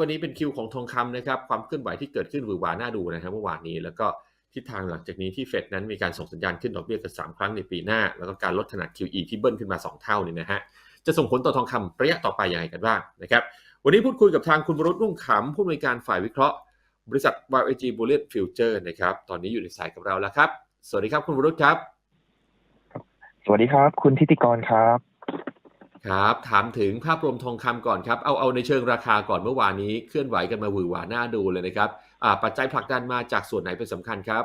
วันนี้เป็นคิวของทองคำนะครับ ความเคลื่อนไหวที่เกิดขึ้นหวือหวาน่าดูนะครับเมื่อวานนี้แล้วก็ทิศทางหลังจากนี้ที่เฟดนั้นมีการส่งสัญญาณขึ้นดอกเบี้ยกัน3ครั้งในปีหน้า แล้วก็การลดขนาด QE ที่เบิ้ลขึ้นมา 2 เท่านี่นะฮะจะส่งผลต่อทองคำระยะต่อไปอย่างไรกันบ้างนะครับวันนี้พูดคุยกับทางคุณวรุษรุ่งขำผู้อำนวยการฝ่ายวิเคราะห์ บริษัท YG Bullion Future นะครับตอนนี้อยู่ในสายกับเราแล้วครับ สวัสดีครับคุณวรุษครับ สวัสดีครับ คุณทิติกรครับ ครับ ถามถึงภาพรวมทองคำก่อนครับ เอาเอาในเชิงราคาก่อนเมื่อวานนี้เคลื่อนไหวกันมาหวือหวาน่าดูเลยนะครับอ่าปัจจัยผลักดันมาจากส่วนไหนเป็นสำคัญครับ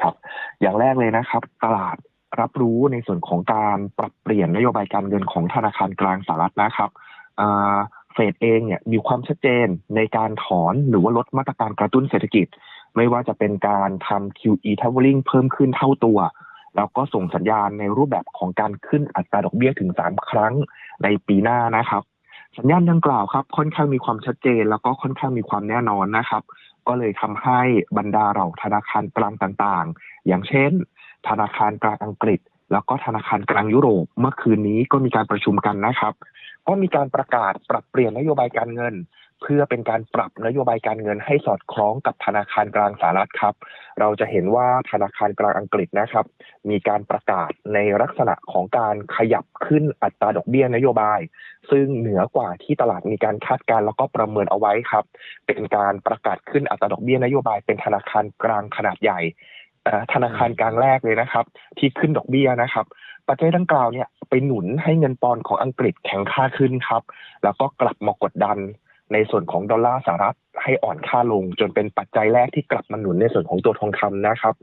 ครับ อย่างแรกเลยนะครับ ตลาดรับรู้ในส่วนของการปรับเปลี่ยนนโยบายการเงินของธนาคารกลางสหรัฐนะครับเฟดเองเนี่ยมีความชัดเจนในการถอนหรือว่าลดมาตรการกระตุ้นเศรษฐกิจ ไม่ว่าจะเป็นการทำ QE tapering เพิ่มขึ้นเท่าตัว แล้วก็ส่งสัญญาณในรูปแบบของการขึ้นอัตราดอกเบี้ยถึง 3 ครั้งในปีหน้านะครับ สัญญาณดังกล่าวครับ ค่อนข้างมีความชัดเจน แล้วก็ค่อนข้างมีความแน่นอนนะครับ ก็เลยทำให้บรรดาเหล่าธนาคารกลางต่างๆ อย่างเช่น ธนาคารกลางอังกฤษ แล้วก็ธนาคารกลางยุโรป เมื่อคืนนี้ก็มีการประชุมกันนะครับ ก็มีการประกาศปรับเปลี่ยนนโยบายการเงิน เพื่อเป็นการปรับนโยบายการเงินให้สอดคล้องกับธนาคารกลางสหรัฐครับ เราจะเห็นว่าธนาคารกลางอังกฤษนะครับ มีการประกาศในลักษณะของการขยับขึ้นอัตราดอกเบี้ยนโยบาย ซึ่งเหนือกว่าที่ตลาดมีการคาดการณ์แล้วก็ประเมินเอาไว้ครับ เป็นการประกาศขึ้นอัตราดอกเบี้ยนโยบายเป็นธนาคารกลางขนาดใหญ่ธนาคารกลางแรกเลยนะครับ ที่ขึ้นดอกเบี้ยนะครับ ปัจจัยดังกล่าวเนี่ยไปหนุนให้เงินปอนด์ของอังกฤษแข็งค่าขึ้นครับ แล้วก็กลับมากดดัน ในส่วนของดอลลาร์สหรัฐให้อ่อนค่าลง จนเป็นปัจจัยแรกที่กลับมาหนุนในส่วนของตัวทองคำนะครับ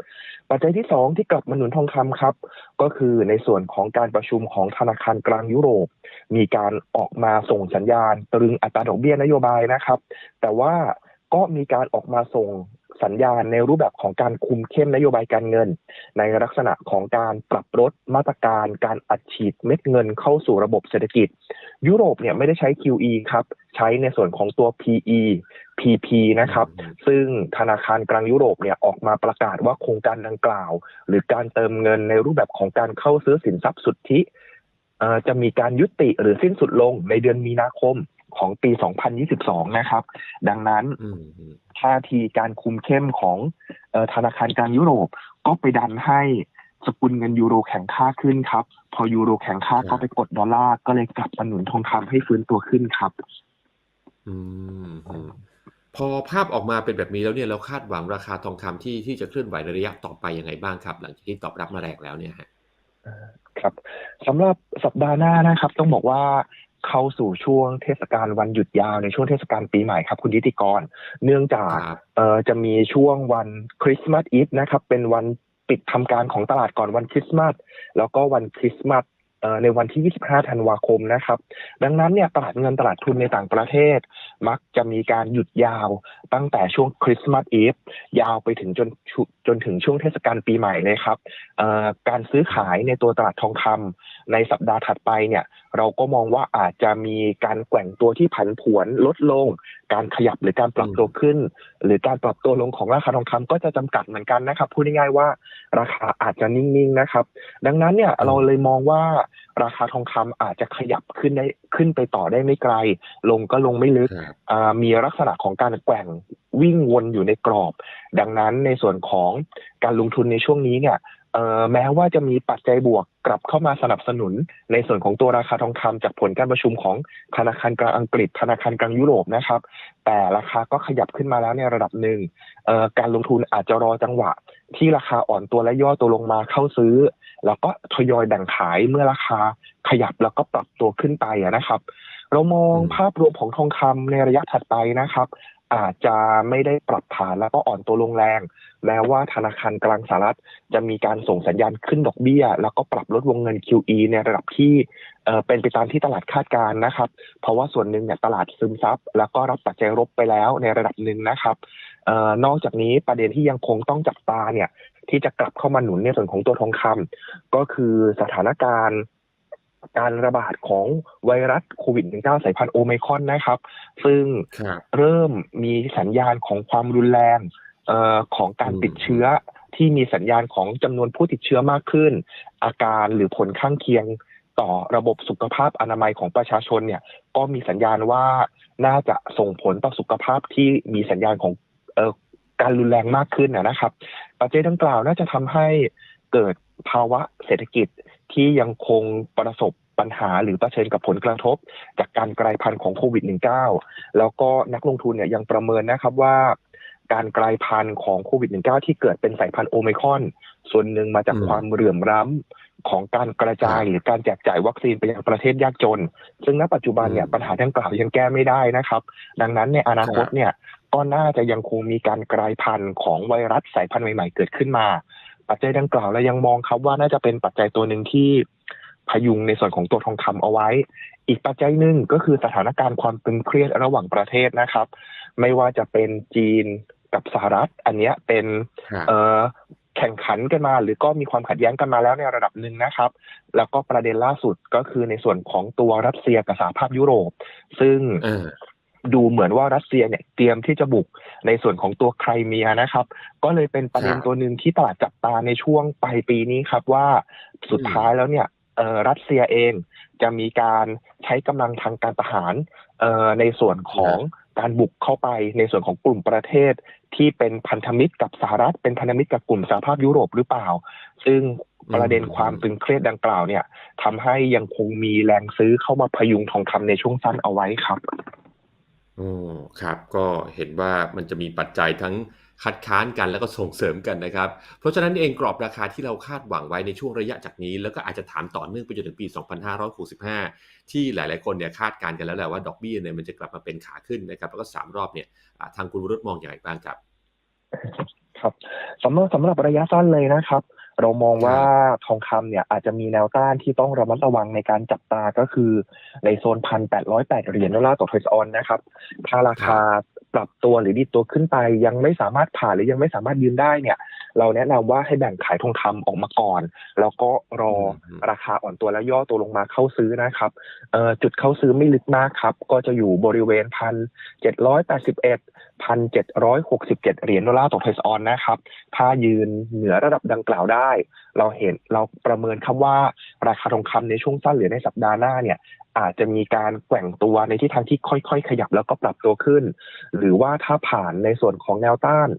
ปัจจัยที่สองที่กลับมาหนุนทองคำครับ ก็คือในส่วนของการประชุมของธนาคารกลางยุโรป มีการออกมาส่งสัญญาณ ตรึงอัตราดอกเบี้ยนโยบายนะครับ แต่ว่าก็มีการออกมาส่ง สัญญาณในรูปแบบของการคุมเข้มนโยบายการเงิน ในลักษณะของการปรับลดมาตรการ การอัดฉีดเม็ดเงินเข้าสู่ระบบเศรษฐกิจ ยุโรปเนี่ยไม่ได้ใช้ QE ครับ ใช้ในส่วนของตัว PE PP นะครับ ซึ่งธนาคารกลางยุโรปเนี่ยออกมาประกาศว่าโครงการดังกล่าว หรือการเติมเงินในรูปแบบของการเข้าซื้อสินทรัพย์สุทธิจะมีการยุติหรือสิ้นสุดลงในเดือนมีนาคม ของปี 2022 นะครับ ดังนั้นอืมอืมท่าทีการคุมเข้มของเอ่อธนาคารกลางยุโรปก็ไปดันให้สกุลเงินยูโรแข็งค่าขึ้นครับ พอยูโรแข็งค่าก็ไปกดดอลลาร์ก็เลยกลับมาหนุนทองคำให้ฟื้นตัวขึ้นครับอืมอืมพอภาพออกมาเป็นแบบนี้แล้วเนี่ยเราคาดหวังราคาทองคำที่ที่จะเคลื่อนไหวในระยะต่อไปยังไงบ้างครับ หลังจากที่ตอบรับมาแรงแล้วเนี่ยฮะครับสำหรับสัปดาห์หน้านะครับ ต้องบอกว่า เข้าสู่ช่วงเทศกาลวันหยุดยาวในช่วงเทศกาลปีใหม่ครับ คุณทิติกร เนื่องจากครับเอ่อจะมีช่วงวันคริสต์มาสอีฟนะครับ เป็นวันปิดทำการของตลาดก่อนวันคริสต์มาสแล้วก็วันคริสต์มาสเอ่อในวันที่ 25 ธันวาคมนะครับ ดังนั้นเนี่ยตลาดเงินตลาดทุนในต่างประเทศ มักจะมีการหยุดยาวตั้งแต่ช่วงคริสต์มาสอีฟยาวไปถึงจนชุจนถึงช่วงเทศกาลปีใหม่เลยครับเอ่อการซื้อขายในตัวตลาดทองคำ ในสัปดาห์ถัดไปเนี่ย เราก็มองว่าอาจจะมีการแกว่งตัวที่ผันผวนลดลง การขยับหรือการปรับตัวขึ้น หรือการปรับตัวลงของราคาทองคำก็จะจำกัดเหมือนกันนะครับพูดง่ายๆว่าราคาอาจจะนิ่งๆนะครับ ดังนั้นเนี่ยเราเลยมองว่าราคาทองคำอาจจะขยับขึ้นได้ขึ้นไปต่อได้ไม่ไกล ลงก็ลงไม่ลึกครับอ่ามีลักษณะของการแกว่งวิ่งวนอยู่ในกรอบ ดังนั้นในส่วนของการลงทุนในช่วงนี้เนี่ยเอ่อ แม้ว่าจะมีปัจจัยบวกกลับเข้ามาสนับสนุน ในส่วนของตัวราคาทองคำจากผลการประชุมของธนาคารกลางอังกฤษ ธนาคารกลางยุโรปนะครับ แต่ราคาก็ขยับขึ้นมาแล้วในระดับหนึ่งการลงทุนอาจจะรอจังหวะ ที่ราคาอ่อนตัวและย่อตัวลงมาเข้าซื้อ แล้วก็ทยอยแบ่งขายเมื่อราคาขยับแล้วก็ปรับตัวขึ้นไปนะครับ เรามองภาพรวมของทองคำในระยะถัดไปนะครับ อาจจะไม่ได้ปรับฐานแล้วก็อ่อนตัวลงแรงแม้ว่าธนาคารกลางสหรัฐจะมีการส่งสัญญาณขึ้นดอกเบี้ย แล้วก็ปรับลดวงเงิน QE ในระดับที่เป็นไปตามที่ตลาดคาดการณ์นะครับ เพราะว่าส่วนหนึ่งเนี่ยตลาดซึมซับแล้วก็รับปัจจัยลบไปแล้วในระดับหนึ่งนะครับนอกจากนี้ประเด็นที่ยังคงต้องจับตาเนี่ยที่จะกลับเข้ามาหนุนในส่วนของตัวทองคำก็คือสถานการณ์ การระบาดของไวรัสโควิด -19 สายพันธุ์โอไมครอนนะครับ ซึ่งครับเริ่มมีสัญญาณของความรุนแรงเอ่อของการอืมติดเชื้อที่มีสัญญาณของจำนวนผู้ติดเชื้อมากขึ้น อาการหรือผลข้างเคียงต่อระบบสุขภาพอนามัยของประชาชนเนี่ย ก็มีสัญญาณว่าน่าจะส่งผลต่อสุขภาพที่มีสัญญาณของเอ่อการรุนแรงมากขึ้นนะนะครับ ปัจจัยดังกล่าวน่าจะทำให้เกิดภาวะเศรษฐกิจ ที่ยังคงประสบปัญหาหรือเผชิญกับผลกระทบ จากการกลายพันธุ์ของโควิด -19 แล้วก็นักลงทุนเนี่ยยังประเมินนะครับว่าการกลายพันธุ์ของโควิด -19 ที่เกิดเป็นสายพันธุ์โอไมครอน ส่วนหนึ่งมาจากอืมความเหลื่อมล้ำของการกระจายหรือการแจกจ่ายวัคซีนไปยังประเทศยากจน ซึ่งณปัจจุบันเนี่ยอืมปัญหาดังกล่าวยังแก้ไม่ได้นะครับ ดังนั้นในอนาคตเนี่ยก็น่าจะยังคงมีการกลายพันธุ์ของไวรัสสายพันธุ์ใหม่ ๆ เกิดขึ้นมา ปัจจัยดังกล่าวเรายังมองครับว่าน่าจะเป็นปัจจัยตัวหนึ่งที่พยุงในส่วนของตัวทองคำเอาไว้ อีกปัจจัยหนึ่งก็คือสถานการณ์ความตึงเครียดระหว่างประเทศนะครับ ไม่ว่าจะเป็นจีนกับสหรัฐ อันเนี้ยเป็นครับเอ่อแข่งขันกันมา หรือก็มีความขัดแย้งกันมาแล้วในระดับหนึ่งนะครับ แล้วก็ประเด็นล่าสุดก็คือในส่วนของตัวรัสเซียกับสหภาพยุโรป ซึ่งเออ ดูเหมือนว่ารัสเซียเนี่ยเตรียมที่จะบุกในส่วนของตัวไครเมียนะครับ ก็เลยเป็นประเด็นตัวหนึ่งที่ตลาดจับตาในช่วงปลายปีนี้ครับว่าสุดท้ายแล้วเนี่ยรัสเซียเองจะมีการใช้กำลังทางการทหารในส่วนของการบุกเข้าไปในส่วนของกลุ่มประเทศที่เป็นพันธมิตรกับสหรัฐ เป็นพันธมิตรกับกลุ่มสหภาพยุโรปหรือเปล่า ซึ่งประเด็นความตึงเครียดดังกล่าวเนี่ยทำให้ยังคงมีแรงซื้อเข้ามาพยุงทองคำในช่วงสั้นเอาไว้ครับ โอ้ครับ ก็เห็นว่ามันจะมีปัจจัยทั้งคัดค้านกัน แล้วก็ส่งเสริมกันนะครับ เพราะฉะนั้นเองกรอบราคาที่เราคาดหวังไว้ในช่วงระยะจากนี้ แล้วก็อาจจะถามต่อเนื่องไปจนถึงปี 2565 ที่หลาย ๆ คนเนี่ยคาดการณ์กันแล้วแหละว่าดอกเบี้ยเนี่ยมันจะกลับมาเป็นขาขึ้นนะครับ แล้วก็สามรอบเนี่ยอ่าทางคุณวรุษมองอย่างไรบ้างครับ ครับสำหรับสำหรับระยะสั้นเลยนะครับ เรามองว่าทองคำเนี่ยอาจจะมีแนวต้านที่ต้องระมัดระวังในการจับตาก็คือในโซนพันแปดร้อยแปดเหรียญดอลลาร์ต่อทรอยส์ออนนะครับ ถ้าราคาปรับตัวหรือดีดตัวขึ้นไปยังไม่สามารถผ่านหรือยังไม่สามารถยืนได้เนี่ย เราแนะนำว่าให้แบ่งขายทองคำออกมาก่อน แล้วก็รอราคาอ่อนตัวแล้วย่อตัวลงมาเข้าซื้อนะครับเออจุดเข้าซื้อไม่ลึกมากครับ ก็จะอยู่บริเวณพันเจ็ดร้อยแปดสิบเอ็ดพันเจ็ดร้อยหกสิบเจ็ดเหรียญดอลลาร์ต่อเทส์ออนนะครับ ถ้ายืนเหนือระดับดังกล่าวได้ เราเห็นเราประเมินครับว่าราคาทองคำในช่วงสั้นหรือในสัปดาห์หน้าเนี่ยอาจจะมีการแกว่งตัวในทิศทางที่ค่อยๆ ขยับแล้วก็ปรับตัวขึ้น หรือว่าถ้าผ่านในส่วนของแนวต้าน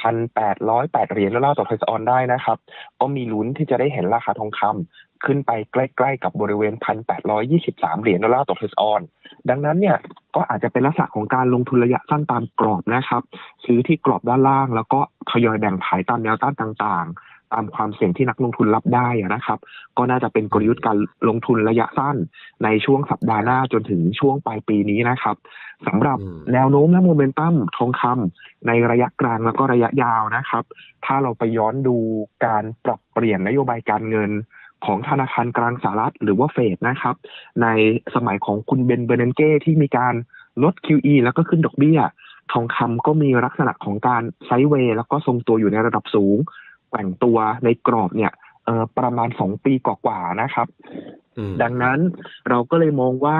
พันแปดร้อยแปดเหรียญดอลลาร์ต่อทอยสออนได้นะครับ ก็มีลุ้นที่จะได้เห็นราคาทองคำขึ้นไปใกล้ ๆ กับบริเวณพันแปดร้อยี่สิบสามเหรียญดอลลาร์ต่อทอยสออน ดังนั้นเนี่ยก็อาจจะเป็นลักษณะของการลงทุนระยะสั้นตามกรอบนะครับ ซื้อที่กรอบด้านล่าง แล้วก็ทยอยแบ่งขายตามแนวต้านต่างๆ ตามความเสี่ยงที่นักลงทุนรับได้อะนะครับ ก็น่าจะเป็นกลยุทธ์การลงทุนระยะสั้น ในช่วงสัปดาห์หน้าจนถึงช่วงปลายปีนี้นะครับสำหรับอืมแนวโน้มและโมเมนตัมทองคำในระยะกลางแล้วก็ระยะยาวนะครับ ถ้าเราไปย้อนดูการปรับเปลี่ยนนโยบายการเงินของธนาคารกลางสหรัฐหรือว่าเฟดนะครับ ในสมัยของคุณเบนเบอร์เนนเก้ที่มีการลด QE แล้วก็ขึ้นดอกเบี้ย ทองคำก็มีลักษณะของการไซด์เวย์ แล้วก็ทรงตัวอยู่ในระดับสูง แกว่งตัวในกรอบเนี่ยเอ่อประมาณ2ปีกว่าๆนะครับอืมดังนั้นเราก็เลยมองว่า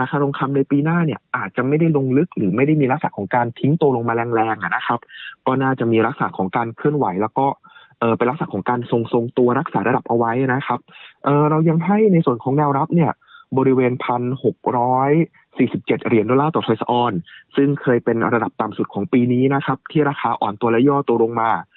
ราคาทองคำในปีหน้าเนี่ย อาจจะไม่ได้ลงลึกหรือไม่ได้มีลักษณะของการทิ้งตัวลงมาแรงๆอะนะครับ ก็น่าจะมีลักษณะของการเคลื่อนไหว แล้วก็เออเป็นลักษณะของการทรงทรงๆตัวรักษาระดับเอาไว้นะครับเออเรายังให้ในส่วนของแนวรับเนี่ย บริเวณพันหกร้อยสี่สิบเจ็ดเหรียญดอลลาร์ต่อทรอยส์ออน ซึ่งเคยเป็นระดับต่ำสุดของปีนี้นะครับ ที่ราคาอ่อนตัวและย่อตัวลงมาเอ่อ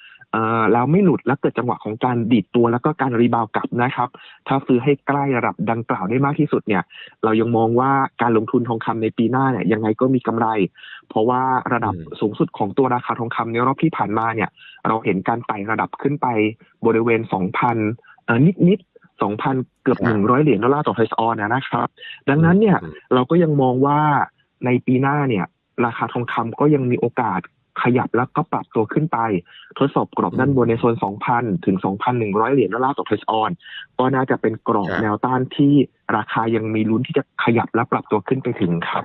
แล้วไม่หลุดและเกิดจังหวะของการดีดตัวแล้วก็การรีบาวกลับนะครับ ถ้าซื้อให้ใกล้ระดับดังกล่าวได้มากที่สุดเนี่ย เรายังมองว่าการลงทุนทองคำในปีหน้าเนี่ยยังไงก็มีกำไร เพราะว่าระดับอืมสูงสุดของตัวราคาทองคำในรอบที่ผ่านมาเนี่ย เราเห็นการไต่ระดับขึ้นไปบริเวณ 2,000เอ่อนิดๆ2,000เกือบครับ100เหรียญดอลลาร์ต่อไทส์ออนนะครับ ดังนั้นเนี่ยอืมเราก็ยังมองว่าในปีหน้าเนี่ย ราคาทองคำก็ยังมีโอกาส ขยับแล้วก็ปรับตัวขึ้นไป ทดสอบกรอบด้านบนในโซน 2,000 ถึง 2,100 เหรียญดอลลาร์ต่อไทส์ออน ก็น่าจะเป็นกรอบครับแนวต้านที่ราคายังมีลุ้นที่จะขยับและปรับตัวขึ้นไปถึงครับ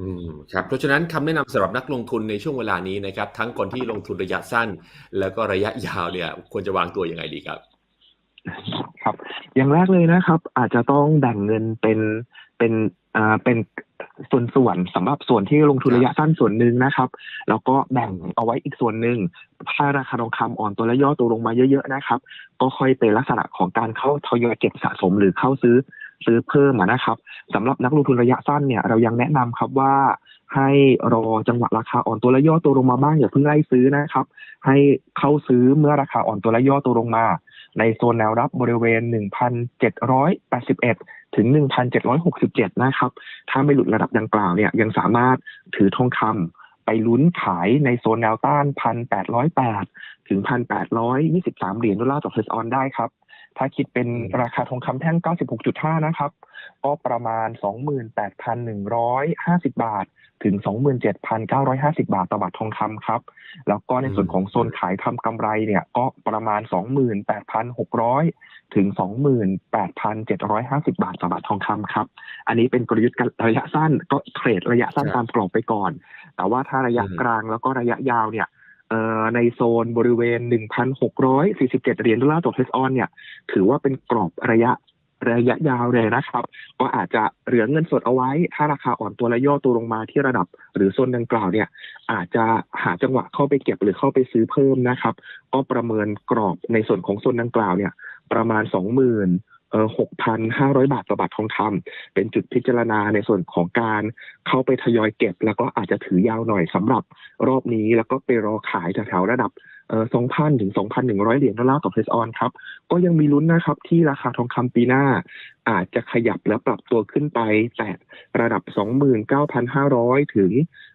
อืมครับเพราะฉะนั้นคำแนะนำสำหรับนักลงทุนในช่วงเวลานี้นะครับ ทั้งคนที่ลงทุนระยะสั้น แล้วก็ระยะยาวเนี่ย ควรจะวางตัวยังไงดีครับ ครับ อย่างแรกเลยนะครับ อาจจะต้องแบ่งเงินเป็นเป็นอ่าเป็น ส่วนส่วนสำหรับส่วนที่ลงทุนระยะสั้นส่วนหนึ่งนะครับ แล้วก็แบ่งเอาไว้อีกส่วนหนึ่งถ้าราคาทองคำอ่อนตัวและย่อตัวลงมาเยอะๆนะครับ ก็ค่อยเป็นลักษณะของการเข้าทยอยเก็บสะสมหรือเข้าซื้อซื้อเพิ่มนะครับสำหรับนักลงทุนระยะสั้นเนี่ยเรายังแนะนำครับว่าให้รอจังหวะราคาอ่อนตัวและย่อตัวลงมาบ้างอย่าเพิ่งไล่ซื้อนะครับ ให้เข้าซื้อเมื่อราคาอ่อนตัวและย่อตัวลงมา ในโซนแนวรับบริเวณ 1,781 ถึง 1,767 นะครับ ถ้าไม่หลุดระดับดังกล่าวเนี่ยยังสามารถถือทองคำไปลุ้นขายในโซนแนวต้าน 1,808 ถึง 1,823 เหรียญดอลลาร์ต่อเฟสออนได้ครับ ถ้าคิดเป็นราคาทองคำแท่ง 96.5 นะครับ ก็ประมาณ 28,150 บาท ถึง 27,950 บาทต่อบาททองคำครับ แล้วก็ในส่วนของโซนขายทำกำไรเนี่ยก็ประมาณ 28,600 ถึง 28,750 บาทต่อบาททองคำครับ อันนี้เป็นกลยุทธ์ระยะสั้นก็เทรดระยะสั้นครับตามกรอบไปก่อน แต่ว่าถ้าระยะอืมกลางแล้วก็ระยะยาวเนี่ยเอ่อ ในโซนบริเวณ 1,647 เหรียญดอลลาร์ต่อเฟสออนเนี่ย ถือว่าเป็นกรอบระยะระยะยาวเลยนะครับ ก็อาจจะเหลือเงินสดเอาไว้ ถ้าราคาอ่อนตัวและย่อตัวลงมาที่ระดับ หรือโซนดังกล่าวเนี่ย อาจจะหาจังหวะเข้าไปเก็บหรือเข้าไปซื้อเพิ่มนะครับ ก็ประเมินกรอบในส่วนของโซนดังกล่าวเนี่ย ประมาณ 20,000 6,500 บาทต่อบาททองคำเป็นจุดพิจารณาในส่วนของการเข้าไปทยอยเก็บ แล้วก็อาจจะถือยาวหน่อยสำหรับรอบนี้ แล้วก็ไปรอขายแถวๆระดับเอ่อ2,000 ถึง 2,100 เหรียญดอลลาร์ต่อเพสออนครับ ก็ยังมีลุ้นนะครับที่ราคาทองคำปีหน้า อาจจะขยับและปรับตัวขึ้นไป แตะระดับ 29,500 ถึง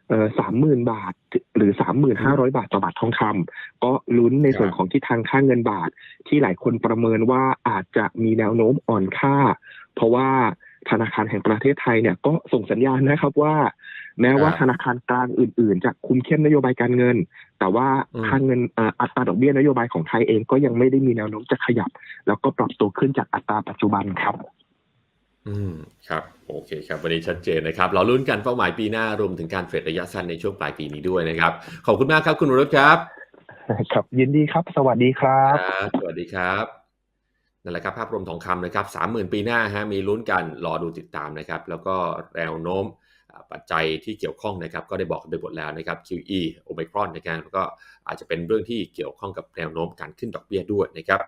เอ่อ30,000บาทหรือ3,500บาทต่อบาททองคำก็ลุ้นในส่วนของทิศทางค่าเงินบาท ที่หลายคนประเมินว่าอาจจะมีแนวโน้มอ่อนค่า เพราะว่าธนาคารแห่งประเทศไทยเนี่ยก็ส่งสัญญาณนะครับว่า แม้ว่าครับธนาคารกลางอื่น ๆ จะคุมเข้มนโยบายการเงิน แต่ว่าอืมค่าเงินเอ่ออัตราดอกเบี้ยนโยบายของไทยเองก็ยังไม่ได้มีแนวโน้มจะขยับ แล้วก็ปรับตัวขึ้นจากอัตราปัจจุบันครับ อืมครับโอเคครับวันนี้ชัดเจนนะครับ เราลุ้นกันเป้าหมายปีหน้ารวมถึงการเทรดระยะสั้นในช่วงปลายปีนี้ด้วยนะครับ ขอบคุณมากครับคุณวรุษครับ ครับ ยินดีครับ สวัสดีครับครับ สวัสดีครับนั่นแหละครับภาพรวมทองคำนะครับสามหมื่นปีหน้าฮะมีลุ้นกันรอดูติดตามนะครับ แล้วก็แนวโน้มอ่าปัจจัยที่เกี่ยวข้องนะครับ ก็ได้บอกกันไปหมดแล้วนะครับ QE โอ i ม r o n นะครับแล้วก็อาจจะเป็นเรื่องที่เกี่ยวข้องกับแนวโน้มการขึ้นดอกเบี้ยด้วยนะครับ